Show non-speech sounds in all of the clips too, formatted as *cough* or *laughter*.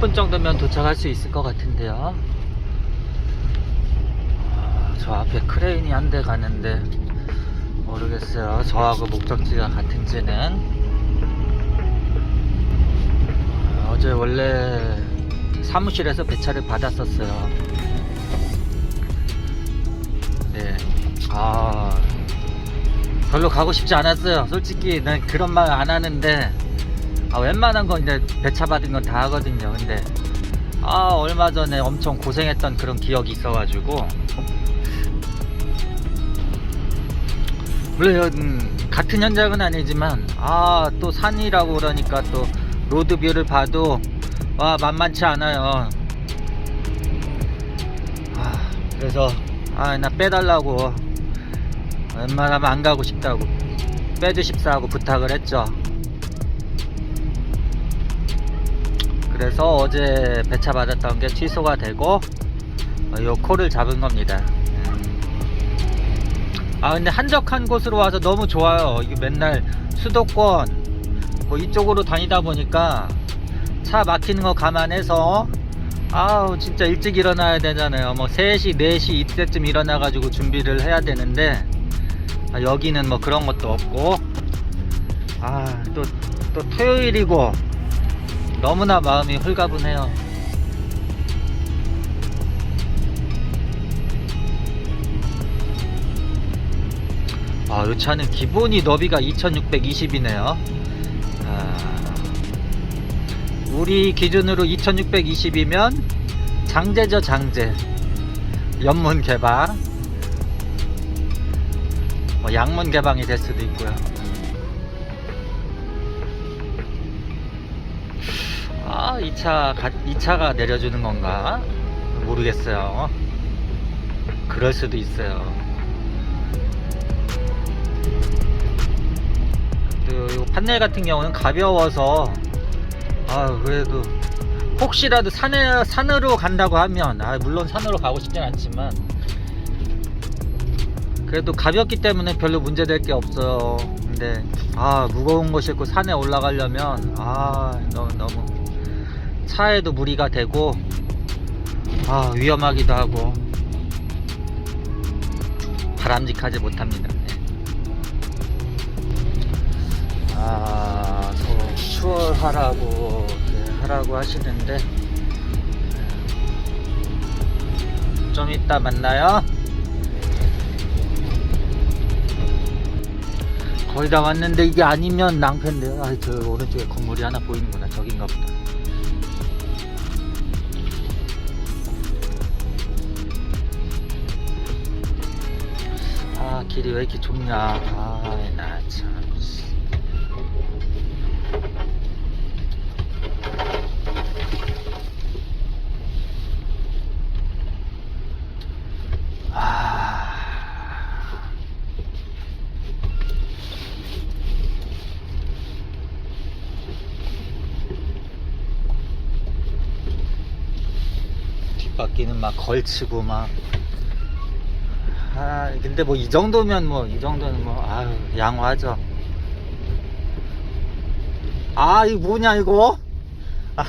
10분 정도면 도착할 수 있을 것 같은데요. 아, 저 앞에 크레인이 한 대 가는데 모르겠어요. 저하고 목적지가 같은지는. 아, 어제 원래 사무실에서 배차를 받았었어요. 네. 아, 별로 가고 싶지 않았어요. 솔직히 난 그런 말 안 하는데 아, 웬만한 건 이제 배차 받은 건 다 하거든요. 근데 아 얼마 전에 엄청 고생했던 그런 기억이 있어가지고 물론 음, 같은 현장은 아니지만 아 또 산이라고 그러니까 또 로드뷰를 봐도 와 만만치 않아요. 아, 그래서 아 나 빼달라고 웬만하면 안 가고 싶다고 빼주십사 하고 부탁을 했죠. 그래서 어제 배차 받았던 게 취소가 되고 어, 요 코를 잡은 겁니다. 음. 아 근데 한적한 곳으로 와서 너무 좋아요. 이게 맨날 수도권 뭐 이쪽으로 다니다 보니까 차 막히는 거 감안해서 아우 진짜 일찍 일어나야 되잖아요. 뭐 3시, 4시 이때쯤 일어나 가지고 준비를 해야 되는데 아, 여기는 뭐 그런 것도 없고 아또또 토요일이고 너무나 마음이 홀가분해요. 아, 이 차는 기본이 너비가 2620이네요. 아, 우리 기준으로 2620이면 장제죠, 장제. 연문 개방. 뭐 양문 개방이 될 수도 있고요. 아, 이 차, 이 차가 내려주는 건가? 모르겠어요. 그럴 수도 있어요. 또, 이 판넬 같은 경우는 가벼워서, 아, 그래도, 혹시라도 산에, 산으로 간다고 하면, 아, 물론 산으로 가고 싶진 않지만, 그래도 가볍기 때문에 별로 문제될 게 없어요. 근데, 아, 무거운 거 싣고 산에 올라가려면, 아, 너무, 너무, 차에도 무리가 되고 아 위험하기도 하고 바람직하지 못합니다. 네. 아 서로 추월하라고 네, 하라고 하시는데 네. 좀 이따 만나요. 거의 다 왔는데 이게 아니면 낭패인데요. 아, 저 오른쪽에 건물이 하나 보이는구나. 저긴가 보다. 길이 왜 이렇게 좁냐? 아나참. 아. 뒷바퀴는 막 걸치고 막 아, 근데 뭐 이 정도면 뭐 이 정도는 뭐 아유 양호하죠. 아, 이거 뭐냐 이거? 아,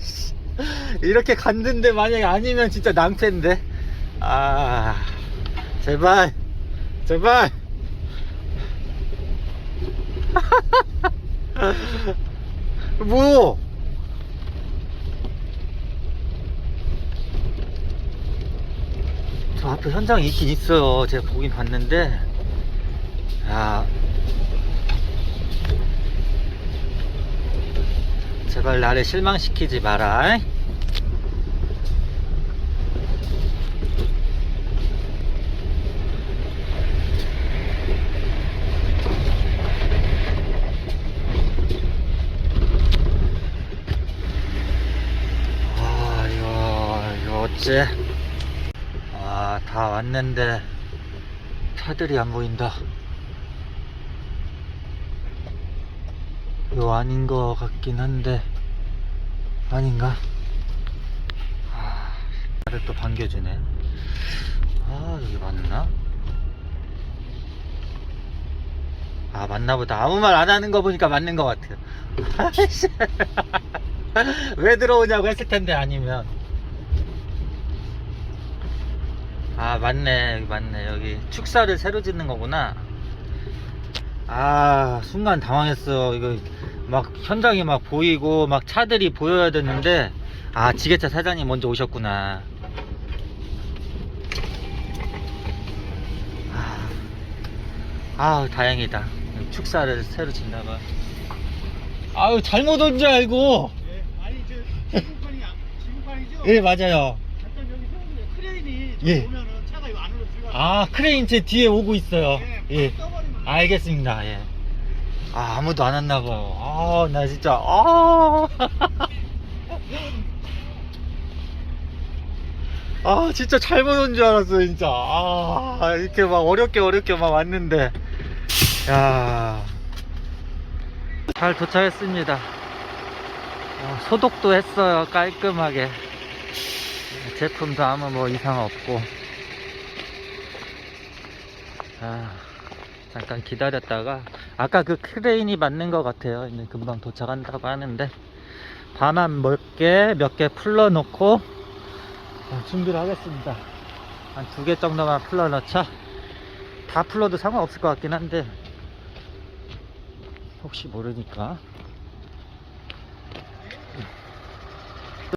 씨. *laughs* 이렇게 갔는데 만약에 아니면 진짜 낭패인데. 아, 제발, 제발. *laughs* 뭐? 저 앞에 현장이 있긴 있어요. 제가 보긴 봤는데, 아, 제발 나를 실망시키지 마라. 아, 이거, 이거 어째. 왔는데 차들이 안 보인다. 요 아닌 것 같긴 한데 아닌가? 아, 나를 또 반겨주네. 아, 여기 맞나? 아, 맞나 보다. 아무 말 안 하는 거 보니까 맞는 것. *laughs* 아이씨. *laughs* 왜 들어오냐고 했을 텐데 아니면 아 맞네. 여기 맞네. 여기 축사를 새로 짓는 거구나. 아 순간 당황했어. 이거 막 현장이 막 보이고 막 차들이 보여야 됐는데 아 지게차 사장님 먼저 오셨구나. 아, 아 다행이다. 축사를 새로 짓나봐. 아유 잘못 온 줄 알고. 예, 아니 저 *laughs* 지구판이 지구판이죠? 예 맞아요. 잠깐 여기 세우는데 크레인이 예. 오면 아 크레인 제 뒤에 오고 있어요. 예. 알겠습니다. 예. 아 아무도 안 왔나 봐요. 아나 진짜 아. *laughs* 아 진짜 잘못 온 줄 알았어 진짜. 아 이렇게 막 어렵게 어렵게 막 왔는데. 야 잘 도착했습니다. 어, 소독도 했어요 깔끔하게. 제품도 아무 뭐 이상 없고 아 잠깐 기다렸다가 아까 그 크레인이 맞는 것 같아요. 이제 금방 도착한다고 하는데 밤한 몇개 몇 개 풀러 놓고 어, 준비를 하겠습니다. 한 두 개 정도만 풀러 넣자. 다 풀러도 상관없을 것 같긴 한데 혹시 모르니까.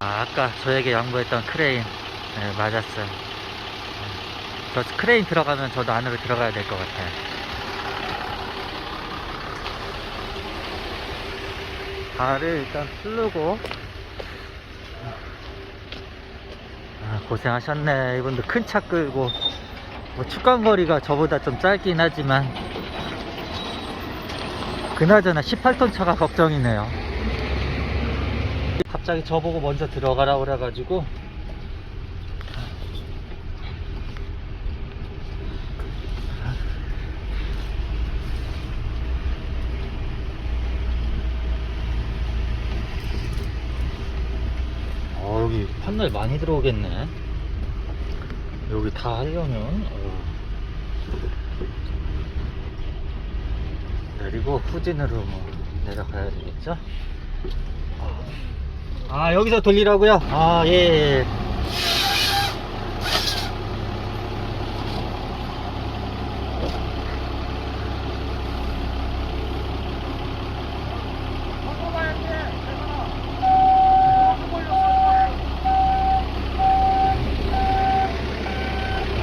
아, 아까 저에게 양보했던 크레인 네, 맞았어요 저 크레인 들어가면 저도 안으로 들어가야 될 것 같아요. 발을 일단 풀르고. 아, 고생하셨네. 이분도 큰 차 끌고. 뭐 축간거리가 저보다 좀 짧긴 하지만 그나저나 18톤 차가 걱정이네요. 갑자기 저보고 먼저 들어가라 그래가지고 어, 판넬 많이 들어오겠네. 여기 다 하려면, 어. 내리고 후진으로 뭐 내려가야 되겠죠? 아, 여기서 돌리라고요? 아, 예, 예.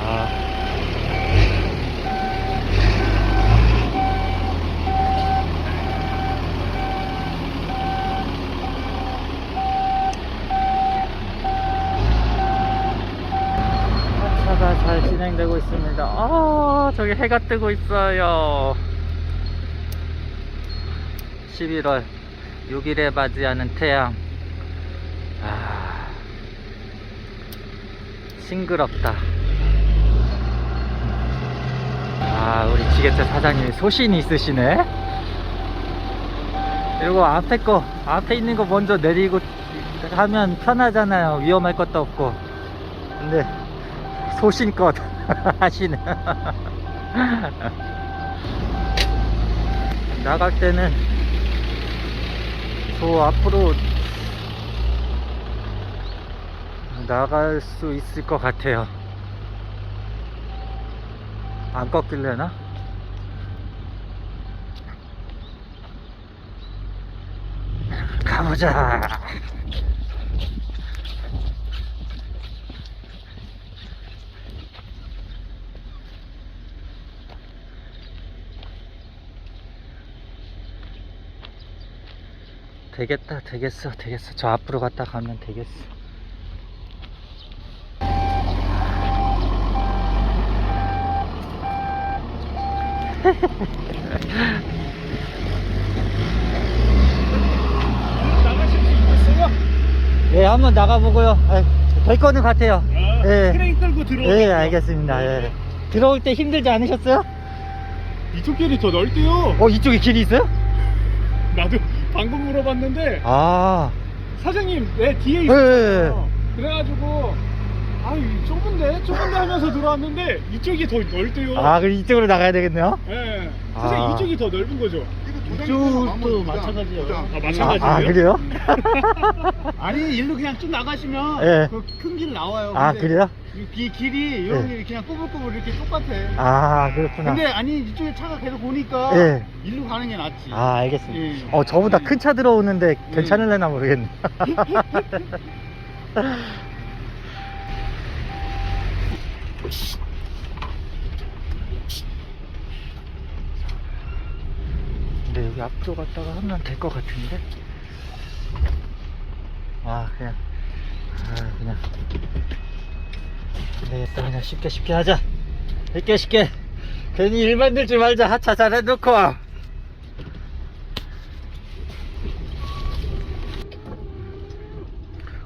아. 차가 잘 진행되고 있습니다. 아, 저기 해가 뜨고 있어요. 11월 6일에 맞이하는 태양. 아, 싱그럽다. 아, 우리 지게차 사장님이 소신이 있으시네. 이거 앞에 거, 앞에 있는 거 먼저 내리고 하면 편하잖아요. 위험할 것도 없고. 근데 소신껏 *laughs* 하시네. *laughs* *laughs* 나갈 때는 저 앞으로 나갈 수 있을 것 같아요. 안 꺾일래나? 가보자. 되겠다, 되겠어, 되겠어. 저 앞으로 갔다 가면 되겠어. 나가실 수 있어요? 예, 한번 나가보고요. 아, 될 거는 같아요. 아, 예. 크레인 끌고 들어오. 예, 알겠습니다. 예. 들어올 때 힘들지 않으셨어요? 이쪽 길이 더 넓대요. 어, 이쪽에 길이 있어요? 나도 방금 물어봤는데 아, 사장님 내 뒤에 예, 있어요. 그래가지고 아 좁은데 좁은데 하면서 들어왔는데 이쪽이 더 넓대요. 아, 그럼 이쪽으로 나가야 되겠네요? 예. 사장님 아. 이쪽이 더 넓은 거죠? 이쪽도 마찬가지예요. 아, 아, 마찬가지예요? 아 그래요? *laughs* *laughs* 아니 일로 그냥 쭉 나가시면 예. 그 큰 길 나와요. 아 근데 그래요? 이 길- 길이 여기 예. 그냥 꼬불꼬불 이렇게 똑같아. 아 그렇구나. 근데 아니 이쪽에 차가 계속 오니까 예. 일로 가는 게 낫지. 아 알겠습니다. 예. 어 저보다 큰 차 들어오는데 괜찮을래나 모르겠네. *laughs* 근데 여기 앞쪽 갔다가 하면 될 것 같은데. 아 그냥 아 그냥 안 되겠다 그냥 쉽게 쉽게 하자. 쉽게 쉽게 괜히 일 만들지 말자 하차 잘 해놓고.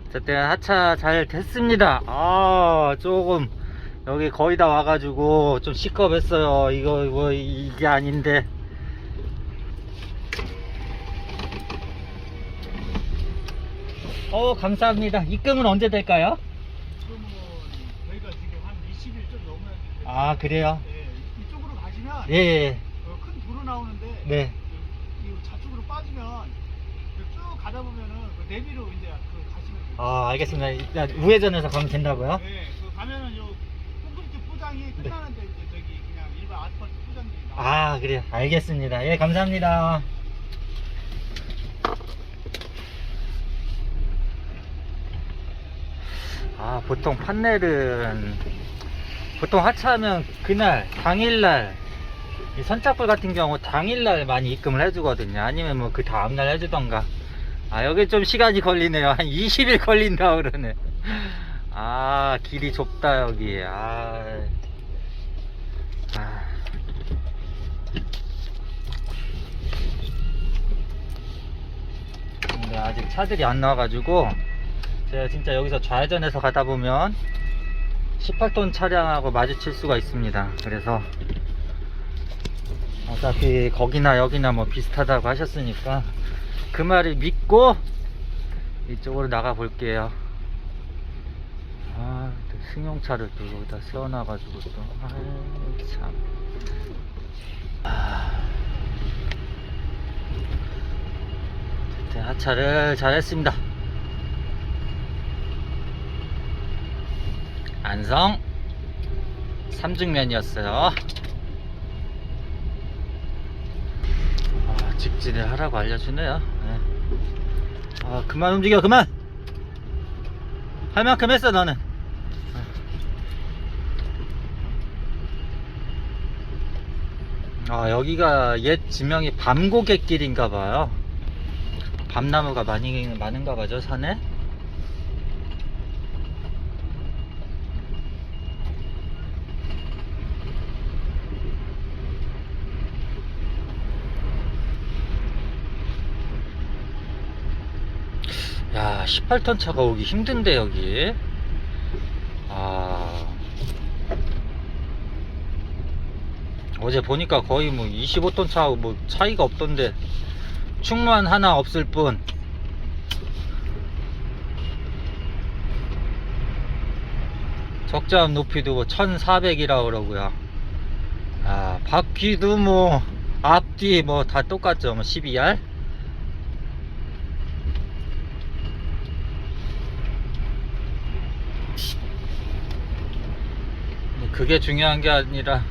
어쨌든 하차 잘 됐습니다. 아 조금 여기 거의 다 와가지고 좀 시겁했어요. 이거 뭐 이게 아닌데. 어 감사합니다. 입금은 언제 될까요? 그러면 저희가 지금 한 20일 좀 넘어야 되는데. 아 그래요? 예. 이쪽으로 가시면 예. 예. 어, 큰 도로 나오는데 네. 그, 이 좌측으로 빠지면 그쭉 가다 보면은 그 내비로 이제 그 가시면 돼요. 아 알겠습니다. 일단 우회전해서 가면 된다고요? 네, 그 가면은 요 콘크리트 포장이 끝나는데 이제 저기 그냥 일반 아스팔트 포장들이 나와요. 아 그래요. 알겠습니다. 예 감사합니다. 아 보통 판넬은 보통 하차하면 그날 당일날 이 선착불 같은 경우 당일날 많이 입금을 해주거든요. 아니면 뭐 그 다음날 해주던가. 아 여기 좀 시간이 걸리네요. 한 20일 걸린다 그러네. 아 길이 좁다 여기. 아, 아. 근데 아직 차들이 안 나와가지고 제가 진짜 여기서 좌회전해서 가다 보면 18톤 차량하고 마주칠 수가 있습니다. 그래서 어차피 거기나 여기나 뭐 비슷하다고 하셨으니까 그 말을 믿고 이쪽으로 나가 볼게요. 아, 또 승용차를 또 여기다 세워놔가지고 또, 아이, 참. 아. 하차를 잘했습니다. 안성 삼중면이었어요. 아, 직진을 하라고 알려주네요. 네. 아, 그만 움직여, 그만! 할 만큼 했어, 너는. 아, 여기가 옛 지명이 밤고갯길인가봐요. 밤나무가 많이, 많은가 봐죠, 산에? 야, 18톤 차가 오기 힘든데, 여기. 아. 어제 보니까 거의 뭐 25톤 차하고 뭐 차이가 없던데. 충만 하나 없을 뿐. 적자음 높이도 뭐 1400이라 그러고요. 아, 바퀴도 뭐, 앞뒤 뭐 다 똑같죠. 뭐 12R? 그게 중요한 게 아니라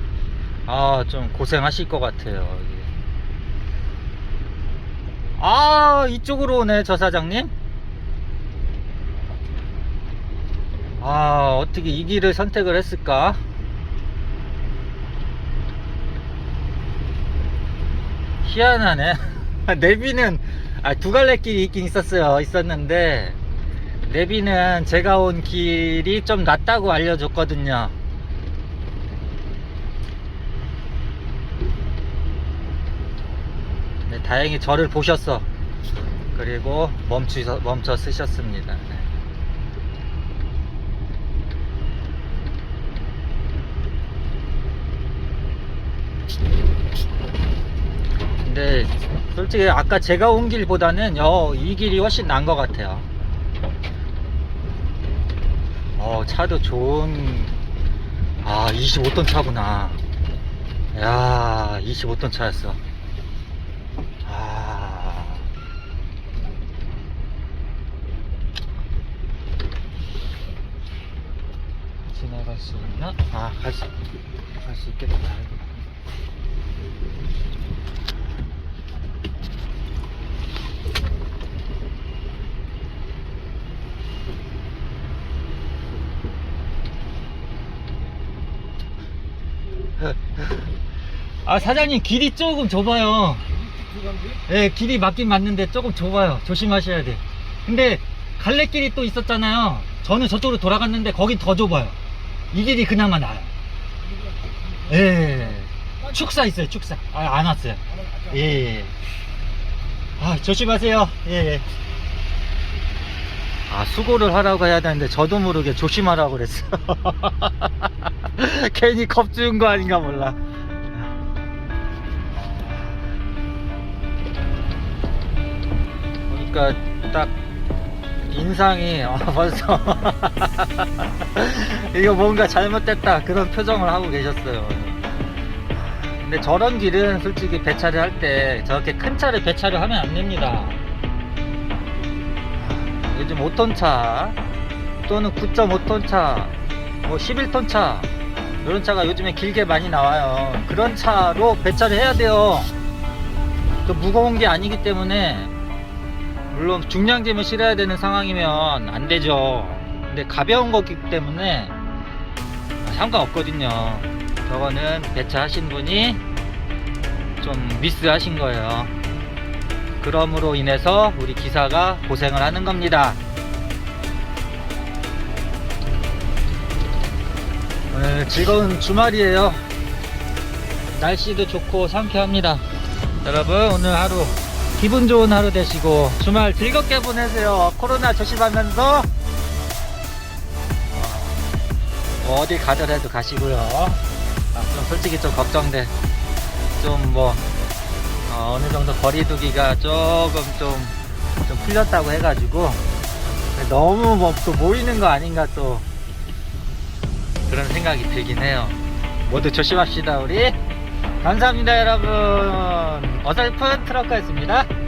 아 좀 고생하실 것 같아요. 아 이쪽으로 오네 저 사장님 아 어떻게 이 길을 선택을 했을까 희한하네 *laughs* 내비는 아, 두 갈래 길이 있긴 있었어요 있었는데 내비는 제가 온 길이 좀 낫다고 알려줬거든요. 네, 다행히 저를 보셨어. 그리고 멈추, 멈춰 쓰셨습니다. 네. 근데 솔직히 아까 제가 온 길보다는 어, 이 길이 훨씬 나은 것 같아요. 어, 차도 좋은, 아, 25톤 차구나. 야, 25톤 차였어. 아, 수 있나? 아, 갈 수, 갈수 있겠다. 아, 사장님, 길이 조금 좁아요. 예, 길이 맞긴 맞는데 조금 좁아요. 조심하셔야 돼. 근데 갈래길이 또 있었잖아요. 저는 저쪽으로 돌아갔는데 거긴 더 좁아요. 이 길이 그나마 나아요. 예. 축사 있어요, 축사. 아, 안 왔어요. 예, 예. 아, 조심하세요. 예, 예. 아, 수고를 하라고 해야 되는데 저도 모르게 조심하라고 그랬어. *laughs* 괜히 겁주는 거 아닌가 몰라. 보니까 딱 인상이 아, 벌써 *laughs* 이거 뭔가 잘못됐다 그런 표정을 하고 계셨어요. 근데 저런 길은 솔직히 배차를 할 때 저렇게 큰 차를 배차를 하면 안 됩니다. 요즘 5톤 차 또는 9.5톤 차, 뭐 11톤 차 이런 차가 요즘에 길게 많이 나와요. 그런 차로 배차를 해야 돼요. 또 무거운 게 아니기 때문에 물론 중량짐을 실어야 되는 상황이면 안 되죠. 근데 가벼운 거기 때문에 상관없거든요. 저거는 배차하신 분이 좀 미스하신 거예요. 그럼으로 인해서 우리 기사가 고생을 하는 겁니다. 오늘 즐거운 주말이에요. 날씨도 좋고 상쾌합니다. 여러분 오늘 하루 기분 좋은 하루 되시고 주말 즐겁게 보내세요. 코로나 조심하면서 어, 어디 가더라도 가시고요. 아, 좀 솔직히 좀 걱정돼. 좀뭐 어, 느 정도 거리두기가 조금 좀, 좀 풀렸다고 해가지고 너무 뭐 또 모이는 거 아닌가 또 그런 생각이 들긴 해요. 모두 조심합시다 우리. 감사합니다 여러분. 어설픈 트럭커였습니다.